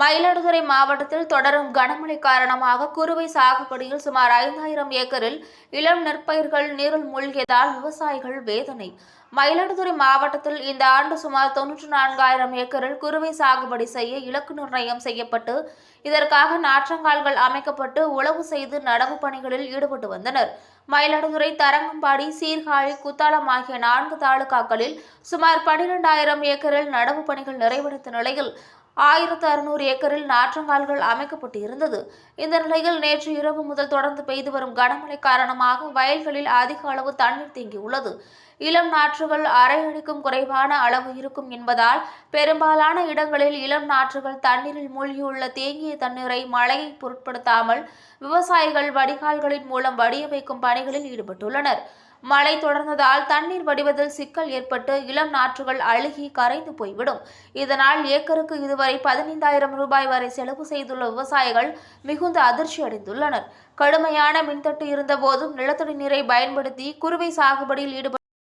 மயிலாடுதுறை மாவட்டத்தில் தொடரும் கனமழை காரணமாக குறுவை சாகுபடியில் சுமார் ஐந்தாயிரம் ஏக்கரில் இளம் நெற்பயிர்கள் நீரில் மூழ்கியதால் விவசாயிகள் வேதனை. மயிலாடுதுறை மாவட்டத்தில் இந்த ஆண்டு சுமார் தொன்னூற்று நான்காயிரம் ஏக்கரில் குறுவை சாகுபடி செய்ய இலக்கு நிர்ணயம் செய்யப்பட்டு இதற்காக நாற்றங்கால்கள் அமைக்கப்பட்டு உழவு செய்து நடவு பணிகளில் ஈடுபட்டு வந்தனர். மயிலாடுதுறை தரங்கம்பாடி சீர்காழி குத்தாலம் ஆகிய நான்கு தாலுகாக்களில் சுமார் பனிரெண்டாயிரம் ஏக்கரில் நடவு பணிகள் நிறைவடைந்த நிலையில் ஆயிரத்து அறுநூறு ஏக்கரில் நாற்றங்கால்கள் அமைக்கப்பட்டு இருந்தது இந்த நிலையில் நேற்று இரவு முதல் தொடர்ந்து பெய்து வரும் கனமழை காரணமாக வயல்களில் அதிக அளவு தண்ணீர் தேங்கியுள்ளது. இளம் நாற்றுகள் அரை அடிக்கும் குறைவான அளவு இருக்கும் என்பதால் பெரும்பாலான இடங்களில் இளம் நாற்றுகள் தண்ணீரில் மூழ்கியுள்ள தேங்கிய தண்ணீரை மழையை பொருட்படுத்தாமல் விவசாயிகள் வடிகால்களின் மூலம் வடிய வைக்கும் பணிகளில் ஈடுபட்டுள்ளனர். மழை தொடர்ந்ததால் தண்ணீர் வடிவதில் சிக்கல் ஏற்பட்டு இளம் நாற்றுகள் அழுகி கரைந்து போய்விடும். இதனால் ஏக்கருக்கு இதுவரை பதினைந்தாயிரம் ரூபாய் வரை செலவு செய்துள்ள விவசாயிகள் மிகுந்த அதிர்ச்சி அடைந்துள்ளனர். கடுமையான மின்தட்டு இருந்தபோதும் நிலத்தடி நீரை பயன்படுத்தி குறுவை சாகுபடியில் ஈடுபட்டு